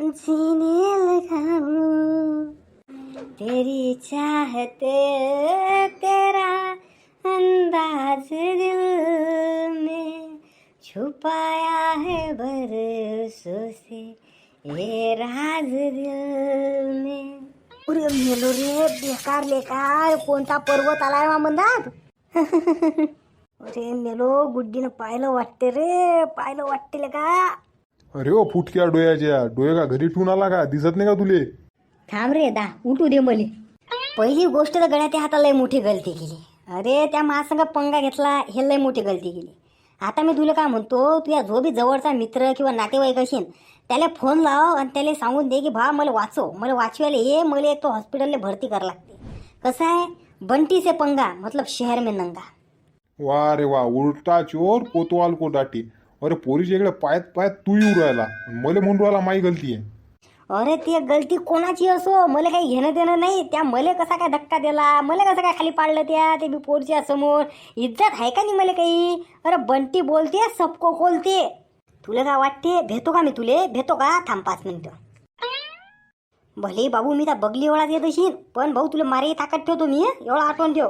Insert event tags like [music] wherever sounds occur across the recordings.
जीने लगाऊं तेरी चाहते तेरा अंदाज दिल में छुपाया है बरसों से ये राज दिल में। अरे मेलो रे बेकार लेकार कोणता पर्वत आलाय मा म्हणतात अरे [laughs] मेलो गुड्डीनं पाहिलं वाटते रे पाहिलं वाटते का अरे ओ फुटक्या डोळ्याच्या. डोळे का घरी ठेवून आला का? दिसत नाही का तुले? थांब रे दा उठू दे मले. पहिली गोष्ट तर गड्याच्या हाताला लय मोठी गलती केली. अरे त्या महासंघ पंगा घेतला हे लय मोठी गलती केली. आता मी तुला काय म्हणतो तुझ्या जो बी जवळचा मित्र किंवा नातेवाईक असेल त्याला फोन लाव आणि त्याला सांगून दे की भा मला वाचव. मला वाचवायला ये मला एक तो हॉस्पिटलला भरती करावं लागते. कसं आहे? बंटी से पंगा मतलब शहर में नंगा. वा रे वा उलटा चोर कोतवाल को दाटी अरे पोरीच्या इकडे पायात पायात तू येऊ राहिला. मले म्हणून राहिला माई गलती आहे. अरे ती गलती कोणाची असो? मला काही घेणं देणं नाही. त्या मले कसा काय धक्का दिला? मला कसं काय खाली पाडलं त्या? ते बी पोरच्या समोर. इज्जत आहे का नाही मला काही? अरे बंटी बोलते सबको खोलते. तुला काय वाटते? भेटो का मी तुले? भेटो का? थांब पाच मिनिटं. भले बाबू मी त्या बगली ओळात येत असेल पण भाऊ तुला मारे ताकद ठेवतो मी? एवढं आठवण ठेव.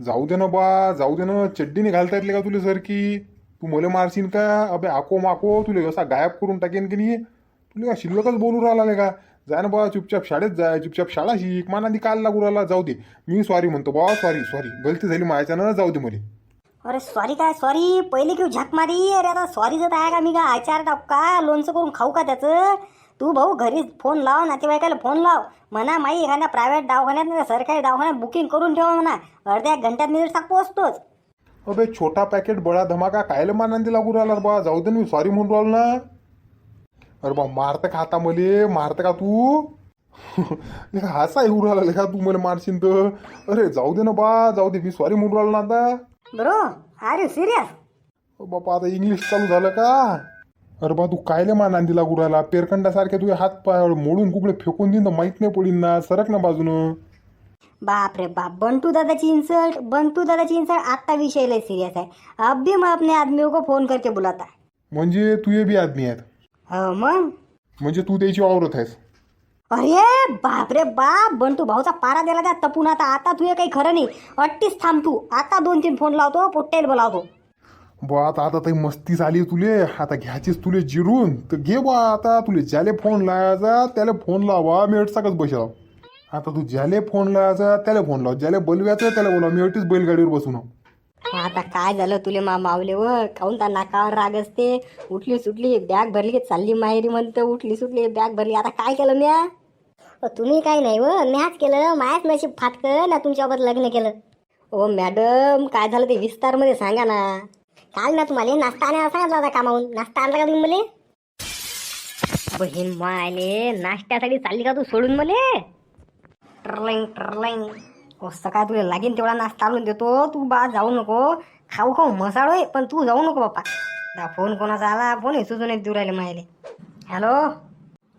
जाऊ दे ना बा जाऊ दे ना. चड्डीने घालता येतले का तुला सर की तू मले मारशील का? अबे आको माको तुले असा गायब करून टाकेन की नाही? तुला का शिल्लकच बोलू राहिला नाही का? जा ना बा चुपचाप शाळेत जाय चुपचाप शाळा शिक मानांदी काल लागू राहिला जाऊ दे. मी सॉरी म्हणतो बा सॉरी सॉरी गलती झाली माझ्यानं जाऊ दे मले. अरे सॉरी काय सॉरी पहिले घेऊ झक मारी. अरे आता सॉरी जर आहे का मी का? आचार टाक का लोणचं करून खाऊ का त्याचं? तू भाऊ घरी फोन लाव नातेवाईकाला फोन लाव. म्हणा माई एखाद्या प्रायव्हेट दवाखान्यात नाही सरकारी दवाखान्यात बुकिंग करून ठेवा म्हणा. अर्ध्या घंट्यात मी टाक पोहोचतोच अबे छोटा पॅकेट बडा धमाका कायले मानांदी लागू राहिला बा? जाऊ दे मी सॉरी म्हणून राहिलो ना. अरे बा मारतं का आता मले? मारतं का तू? [laughs] हसा येऊ राहिला लेका तू मला मारशील तर. अरे जाऊ दे ना बा जाऊ दे मी सॉरी म्हणून राहिलो ना आता. बरो अरे सिरियस बापा आता इंग्लिश चालू झालं का? अरे बा तू कायले मा नांदी लागू राहिला? पेरकंडासारखे तुझे हात पाय मोडून कुकडे फेकून देईन तर माहीत नाही पडीन ना. सरक ना बाजूनं. बाप रे बाप. बंटू दादाची इन्सल्ट बंटू दादाची इन्सल्ट आता विषय लय सिरियस है अब भी मैं अपने आदमियों को फोन करके बुलाता म्हणजे तू बी आदमी आहेत. हो मग? म्हणजे तू त्याची वावरत आहेस. अरे बाप रे बाप. बंटू भाऊचा पारा दिला त्या तपून आता. आता तुझे काही खरं नाही. अट्टीच थांब तू. आता दोन तीन फोन लावतो पोट्टेल बोलावतो. बा आता आता काही मस्ती झाली तुले. आता घ्यायचीच तुले जिरून. तर घे बा आता. तुले ज्याले फोन लावायचा त्याला फोन लावा. मी अटसाकच बसाव आता तू ज्याले फोन लावायचा त्याला फोन लाव. ज्याला बोलवायचं त्याला बोलाव. मी अटीच बैलगाडीवर बसून आहो. आता काय झालं तुले मा मावले व काऊन त्या नाकावर राग असते? उठली सुटली बॅग भरली की चालली माहेरी म्हणते उठली सुटली बॅग भरली. आता काय केलं म्या? तुम्ही काय नाही व. मॅच केलं मायाच नशीब फाटकं ना तुमच्यावर लग्न केलं. ओ मॅडम काय झालं ते विस्तारमध्ये सांगा ना. काल ना तुम्हाला नाश्ता आणायला सांगितला होता कामाहून नाश्ता आणला का तुम्ही मले? बहीण मायले नाश्त्यासाठी चालली का तू सोडून मले? ट्रलिंग ट्रलिंग. कसं काय तुला लागेल तेवढा नाश्ता आणून देतो. तू बा जाऊ नको. खाऊ खाऊ मसाळ होय पण तू जाऊ नको बाप्पा. दा फोन कोणाचा आला? फोन हे सुजून देऊ राहिले मायले. हॅलो?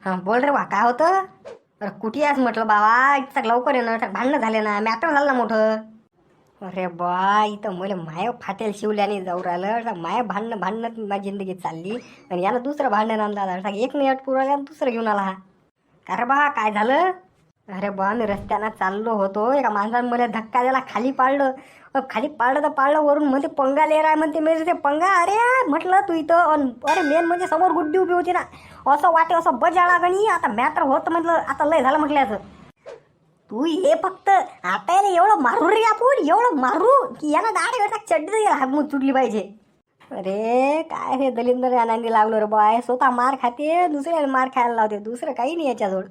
हां बोल रे बा काय होतं? अरे कुठे आहेस म्हटलं बाबा? इथं लवकर ये ना भांडणं झाले ना मॅटर झालं ना मोठं. अरे बा इथं मला माय फाटेल शिवल्याने जाऊ राहिलं. माय भांडणं भांडणं माझी जिंदगी चालली. आणि यानं दुसरं भांडण आणलं एक मिनिट अटकू दुसरं घेऊन आला. हा का रे बा काय झालं? अरे बन रस्त्यानं चाललो होतो. एका माणसानं मला धक्का दिला खाली पाडलं. अ, खाली पाडलं तर पाडलं वरून म्हणते पंगा ले आहे म्हणते मी ते पंगा? अरे म्हटलं तू इथं अन अरे मेन म्हणजे समोर गुड्डी उभी होती ना. असं वाटे असं बजाळा गणी. आता मॅटर होत म्हटलं आता लय झालं म्हटल्याचं. तू ये फक्त. आता याला एवढं मारू रे आपण एवढं मारू की याला दाढ वेळा चड्डी हातमूत चुटली पाहिजे. अरे काय हे दलिंदर आनंदी लागलो रे बाय. स्वतः मार खाते दुसऱ्याला मार खायला लावते दुसरं काही नाही याच्याजवळ.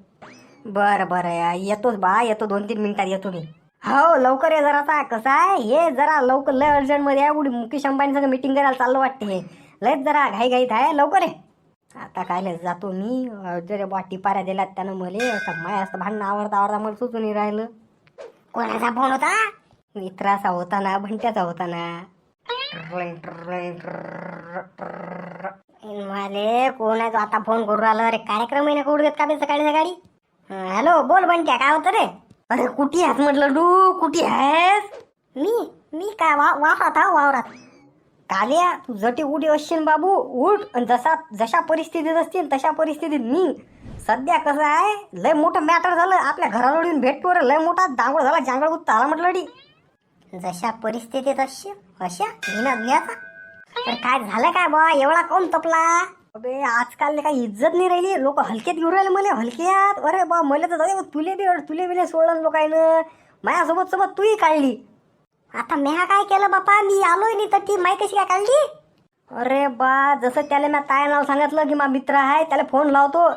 बरं बरं या येतोच बा येतो दोन तीन मिनिटात येतो मी. हो लवकर ये जरा आता कसं आहे? हे जरा लवकर लय अर्जंटमध्ये आहे. उडी मुकेश अंबानी सगळं मिटिंग करायला चाललं वाटते हे. लयच जरा घाई घाईत आहे. लवकर ये. आता काय लय जातो मी. जर बा टिपाऱ्या दिल्यात त्यानं मले. असं माय असं भांडणं आवडता आवडता मला सुचून राहिलं. कोणाचा फोन होता? मित्राचा होता ना भंट्याचा होता ना. माले कोणाचा आता फोन करू राहिला? अरे कार्यक्रम आहे ना करू देत का बे सकाळी सकाळी? हॅलो बोल बंट्या काय होतं रे? अरे कुठे आहेस म्हटलं डू कुठे आहेस? मी मी काय वा वावरात हा वावरात. काल्या तू जटी उडी असशील बाबू उठ. आणि जसा जशा परिस्थितीत असतील तशा परिस्थितीत मी सध्या कसं आहे? लय मोठं मॅटर झालं. आपल्या येऊन भेटतो रे लय मोठा दांगड झाला. जांगड गुत्ता आला म्हटलं डी. जशा परिस्थितीत अशा अशा घेण्यात घ्याचा तर काय झालं काय बा एवढा कोण तपला? अबे आजकाल काही इज्जत नाही राहिली. लोक हलक्यात घेऊन राहिले मला. हलक्यात? अरे बा मला तर जाऊ तुले बी तुले बी नाही सोडलं लोकांनं माझ्यासोबत सोबत तूही काढली. आता म्या काय केलं बापा? मी आलोय नाही तर ती माई कशी काय काढली? अरे बा जसं त्याला मी काय नाव सांगितलं की मा मित्र आहे त्याला फोन लावतो.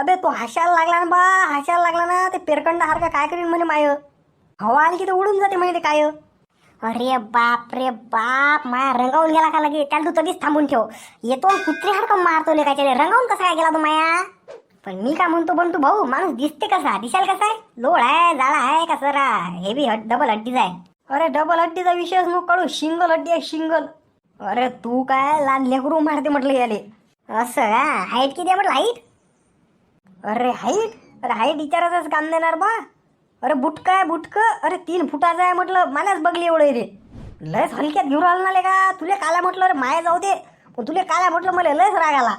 अबे तो हसायला लागला ना बा. हसायला लागला ना ते पेरकंडा काय करीन म्हणे माय? हवा आली की ते उडून जाते माहिती काय? अरे बाप रे बाप माया रंगावून गेला का लगे त्याला तू तधीच थांबून ठेव. येतो कुत्री कुत्रे मारतो ले काय रंगावून कसा काय गेला तू माया? पण मी काय म्हणतो पण तू भाऊ माणूस दिसते कसा? दिसाल कसा आहे? लोळ आहे जाळा आहे का सरा? हेवी डबल हड्डीचा आहे. अरे डबल हड्डीचा विषयच मग कळू शिंगल हड्डी आहे शिंगल अरे तू काय लहान लेकरू मारते म्हटलं याले. असं का? हाईट किती आहे म्हटलं? हाईट अरे हाईट अरे हाईट विचारायचंच काम देणार बा. अरे बुटकं आहे बुटक. अरे तीन फुटाचं आहे म्हटलं मलाच बघली एवढं रे लयच हलक्यात घेऊन आलं ना का तुले काला म्हटलं अरे माया जाऊ दे. पण तुले काला म्हटलं मला लयच राग आला.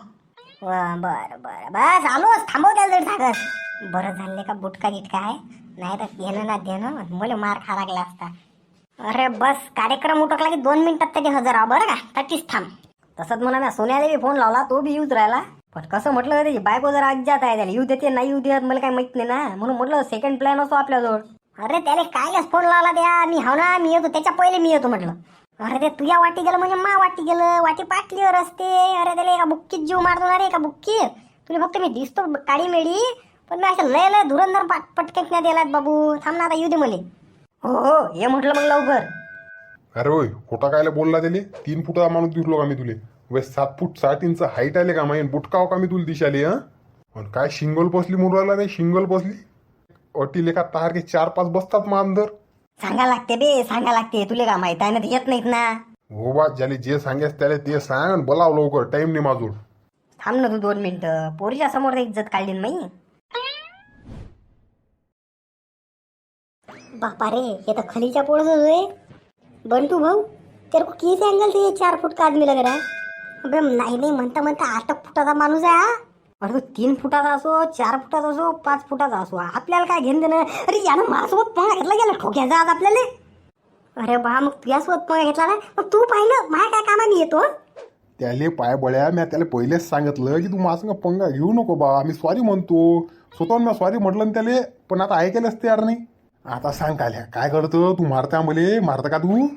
बरं बरं. बस आलोच. थांबव त्याला जर सांगत बरं झाले का बुटका गिटका आहे. नाही तर घेणं ना देणं. मला मार खा लागला असता. अरे बस कार्यक्रम उठकला की दोन मिनिटात त्याची हजर आहो बरं का? तटीच थांब. तसंच म्हणा मी सोन्याला बी फोन लावला तो बी यूज राहिला. पण कसं म्हटलं त्याची बायको जर अज्ञात आहे त्याला. येऊ देते नाही येऊ देत मला काही माहीत नाही ना. म्हणून म्हटलं सेकंड प्लॅन असतो आपल्याजवळ. अरे त्याला काय फोन लावला द्या मी हो ना मी येतो. त्याच्या पहिले मी येतो म्हटलं. अरे ते तुझ्या वाटी गेलं म्हणजे मा वाटी गेलं. वाटी पाटलीवर असते अरे त्याला एका बुक्कीत जीव मारतो ना रे एका बुक्कीत. तुला फक्त मी दिसतो काळी मेडी पण मी असं लय लय धुरंधर पाट पटकेत दिलात बाबू. थांब ना आता येऊ दे मला हो हो ये म्हटलं मग लवकर. अरे होय खोटा कायला बोलला त्याले तीन फुटा माणूस दिसलो का मी तुले? वे सात फूट सात इंच हाईट आले का माहीन बुटकाव का मी तुला दिशाले हा? पण काय शिंगल बसली मुराला रे शिंगल बसली अटी लेखा तार के चार पाच बसतात मा अंदर. सांगा लागते बे सांगा लागते. तुले का माहीत आहे ना ते येत नाहीत ना. हो बा ज्याला जे सांगेस त्याला ते सांग आणि बोलाव लवकर टाइम नाही माझून. थांब ना तू दोन मिनिटं. पोरीच्या समोर तर इज्जत काढली ना मी बापा रे ये तो खलीचा पोड़ जो है बंटू भाऊ तेरे को किस एंगल से ये चार फुट का आदमी लग रहा है? अबे नाही नाही म्हणता म्हणता आठ फुटाचा माणूस आहे हा. अरे तो तीन फुटाचा असो चार फुटाचा असो पाच फुटाचा असो आपल्याला काय घेणं देणं? अरे यानं माझ्यासोबत पंगा घेतला गेला ठोक्याचा आज आपल्याला. अरे बा मग तुझ्यासोबत पंगा घेतला ना? मग तू पाहिलं माझ्या काय कामाने येतो? त्याले पाय बळ्या मी त्याला पहिलेच सांगितलं की तू माझं पंगा घेऊ नको बा. मी सॉरी म्हणतो. स्वतःहून मी सॉरी म्हटलं ना त्याले पण आता ऐकायलाच तयार नाही. आता सांग काल्या काय करतो? तू मारता मले मारता का तू?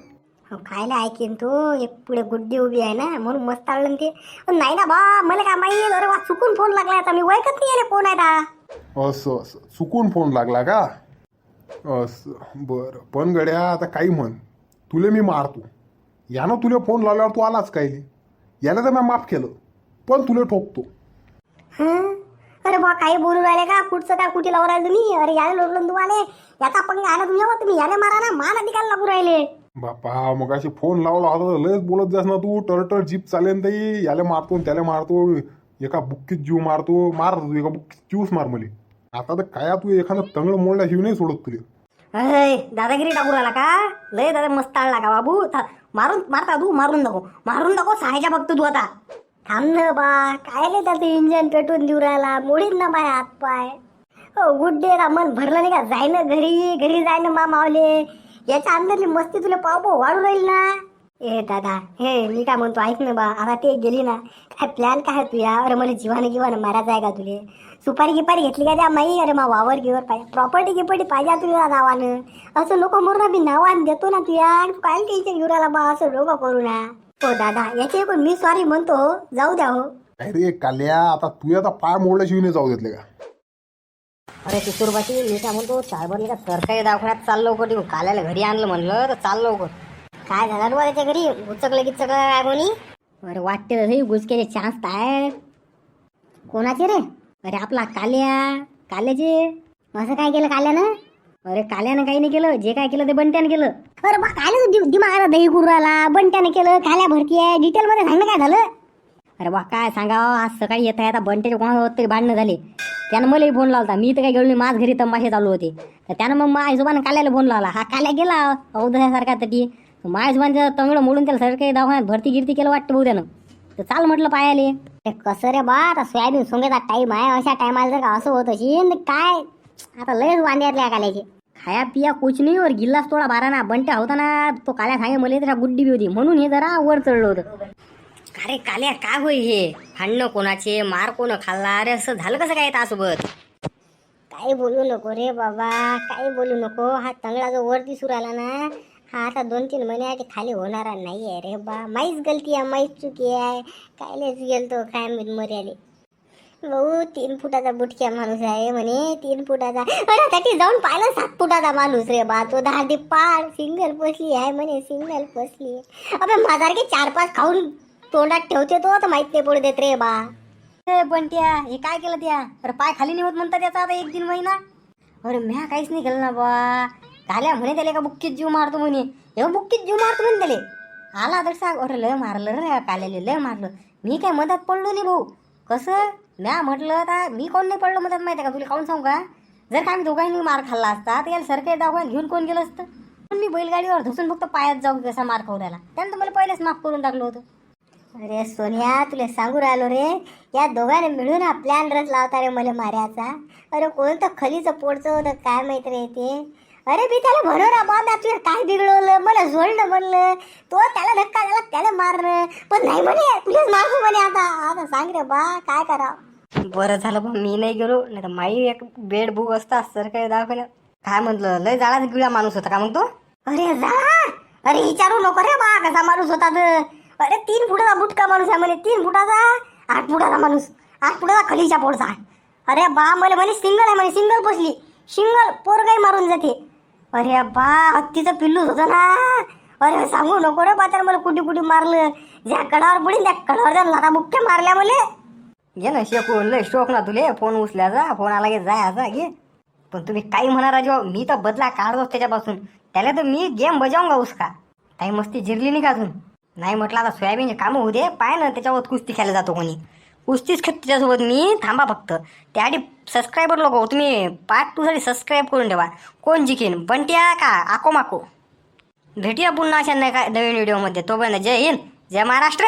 खायला ऐकेन तू? एक पुढे गुड्डी उभी आहे ना म्हणून मस्त ना ते. नाही ना बा मला काय माहिती अरे वा चुकून फोन लागला आता. मी ओळखत नाही आले कोण आहे का असं असं. चुकून फोन लागला का? असं बरं. पण गड्या आता काही म्हण. तुले मी मारतो. यानं तुले फोन लावल्यावर तू आलाच काय? याला तर मी माफ केलं. पण तुले ठोकतो. हं? अरे बा काही बोलू राहिले का? कुठचं काय कुठे लावून राहिले तुम्ही? अरे याला लोटलं ना तुम्हाला याचा पंगा आला तुमच्यावर तुम्ही. याने मारा ना. मान अधिकार लागू राहिले. बापा मग अशी फोन लावला होता लयच बोलत जास ना तू. टरटर जीप चालेल ताई. याला मारतो आणि त्याला मारतो. एका बुक्कीत जीव मारतो. मार एका बुक्कीत जीवच मार मले. आता तर काय तू एखादं तंगड मोडल्या शिव नाही सोडत तुले. अय दादागिरी टाकू राहिला का? लय दादा मस्त आळला का बाबू? मारून मारता तू? मारून नको मारून नको सहायच्या बघतो तू आता. थांब ना बा. काय नाही त्याचं इंजन पेटून देऊ राहिला? मोडीन ना बाय हात पाय गुड्डे डे मन भरलं नाही का? जाय ना घरी घरी जाय ना मा मावले याच्या अंदरली मस्ती तुला पाव पाव वाढू राहील ना? ए दादा हे मी काय म्हणतो ऐक ना बा आता ते गेली ना काय प्लॅन काय तुया अरे मला जीवाने गिवाने मारायचं आहे का तुले? सुपारी गिपारी घेतली का त्या माई? अरे मा वावर गिवर पाहिजे प्रॉपर्टी गिपर्टी पाहिजे तुला नावानं. असं लोक मरून मी नावानं देतो ना तुया. तू काय टेन्शन घेऊन राहिला बा असं लोक करू ना. हो दादा याचे पण मी सॉरी म्हणतो जाऊ द्या हो. अरे काल्या आता तू आता पाय मोडल्याशिवाय जाऊ देतले का? अरे किशोरबाची मी काय म्हणतो साहेबांनी का सरकारी दवाखान्यात चाललो लवकर काल्याला घरी आणलं म्हणलं तर चाल लवकर. काय झालं रे त्याच्या घरी? उचकलं की चकलं काय कोणी? अरे वाटते तसंही गुचकेचे चान्स तर आहे. कोणाचे रे? अरे आपला काल्या काल्याचे. असं काय केलं काल्यानं? अरे काल्यानं काही नाही केलं जे काय केलं ते बंट्यानं केलं. अरे बा काल्या दिमागाला दही करू राहिला बंट्यानं केलं काल्या भरती आहे डिटेलमध्ये सांगणं काय झालं? अरे वा काय सांगावं आज सकाळी येता येता बंट्याच्या कोणावर तरी भांडणं झाले. त्यानं मलाही फोन लावता मी तर काही गेलो नाही माझ घरी तमाशे चालू होते. तर त्यानं मग माझ्या काल्याला फोन लावला. हा काल्या गेला औदह्यासारखा तटी माझ्या हिशोबानं तंगडं मोडून त्याला सरकारी दवाखान्यात भरती गिरती केलं वाटतं भाऊ त्यानं तर चाल म्हटलं पायाले. ते कसं रे बा आता सोयाबीन सोंगेचा टाईम आहे अशा टायमाला जर का असं होत असेल काय? आता लयच वांद्यातल्या काल्याचे. खाया पिया कुछ नाही वर गिल्लास थोडा बारा ना बंट्या होता ना तो काल्या सांगे मला त्याच्या गुड्डी बी होती. म्हणून हे जरा वर चढलं होतं. अरे काल्या काय होई हे? भांडणं कोणाचे? मार कोण खाल्ला? अरे असं झालं कसं काय तासोबत? काही बोलू नको रे बाबा काही बोलू नको. हा तंगडा जो वर दिसू राहिला ना हा आता दोन तीन महिन्यासाठी खाली होणारा नाही आहे रे बा. माहीच गलती आहे माहीच चुकी आहे. कायलेच गेलतो काय मी मर्याले भाऊ तीन फुटाचा बुटक्या माणूस आहे म्हणे तीन फुटाचा. अरे त्याची जाऊन पाहिलं सात फुटाचा माणूस रे बा. तो दहा ते पार सिंगल पसली आहे म्हणे सिंगल पसली अबे माझ्यासारखे चार पाच खाऊन तोंडात ठेवते तो तर माहीत नाही पडू देत रे बा. ए बंट्या हे काय केलं त्या? अरे पाय खाली नाही होत त्याचा आता एक दिन महिना. अरे म्या काहीच नाही केलं ना बा. काल्या म्हणे त्याला का बुक्कीत जीव मारतो म्हणे. हे बुक्कीत जीव मारतो म्हणे त्याले. आला तर सांग अरे लय मारलं रे काल्याले लय मारलं. मी काय मदत पडलो नाही भाऊ. कसं? म्या म्हटलं आता मी कोण नाही पडलो मदत माहिती आहे का? तुला काऊन सांगू का? जर का आम्ही दोघांनी मार खाल्ला असता तर याला सरकारी दवाखान्यात घेऊन कोण गेलं असतं? पण मी बैलगाडीवर धुसून फक्त पायात जाऊ कसा मार खाऊ त्याला त्यानंतर मला पहिलेच माफ करून टाकलं होतं. अरे सोनिया तुला सांगू राहिलो रे. या दोघांनी मिळून हा प्लॅन रच लावता रे मला माऱ्याचा. अरे कोणतं खलीचं पोडचं होतं काय माहीत रे ते. अरे मी त्याला म्हणू रा बा मी तुला काय बिघडवलं? मला जोडलं म्हणलं. तो त्याला धक्का झाला त्याला मारलं. पण नाही म्हणे तुलाच मारतो म्हणे आता. आता सांग रे बा काय करा बरं झालं पण मी नाही गेलो. नाही तर माई एक बेड बुक असता सरकारी दवाखान्यात काय म्हटलं लय जाळा गिळा माणूस होता का मग तो? अरे जा अरे विचारू नको रे बा कसा माणूस होता तर अरे तीन फुटाचा बुटका माणूस आहे म्हणे. तीन फुटाचा? आठ फुटाचा माणूस. आठ फुटाचा खलीच्या पोटचा अरे बा मला म्हणे सिंगल आहे म्हणे. सिंगल बसली सिंगल पोर काही मारून जाते. अरे बा हत्तीचं पिल्लूच होतं ना. अरे सांगू नको रे बा त्याला मला कुठे कुठे मारलं. ज्या कडावर पडीन त्या कडावर त्या लाटा मुख्य मारल्या मला. घे ना शेकून लय शोक ना तुले. फोन उचल्याचा फोन आला की जायचा घे. पण तुम्ही काही म्हणा राजो मी तर बदला काढतो त्याच्यापासून. त्याला तर मी गेम बजावूंगा उसका काही मस्ती जिरली नाही का अजून? नाही म्हटलं आता सोयाबीनचे कामं होऊ दे पाय ना त्याच्यावर कुस्ती खेळायला जातो कोणी. कुस्तीच खेळ त्याच्यासोबत मी थांबा फक्त. त्याआधी सबस्क्रायबर लोक हो, तुम्ही पार्ट टूसाठी सबस्क्राईब करून ठेवा. कोण जिकेन? बंट्या का आको माको? भेटूया पुन्हा अशा नाही का नवीन व्हिडिओमध्ये तोपर्यंत जय हिंद जय महाराष्ट्र.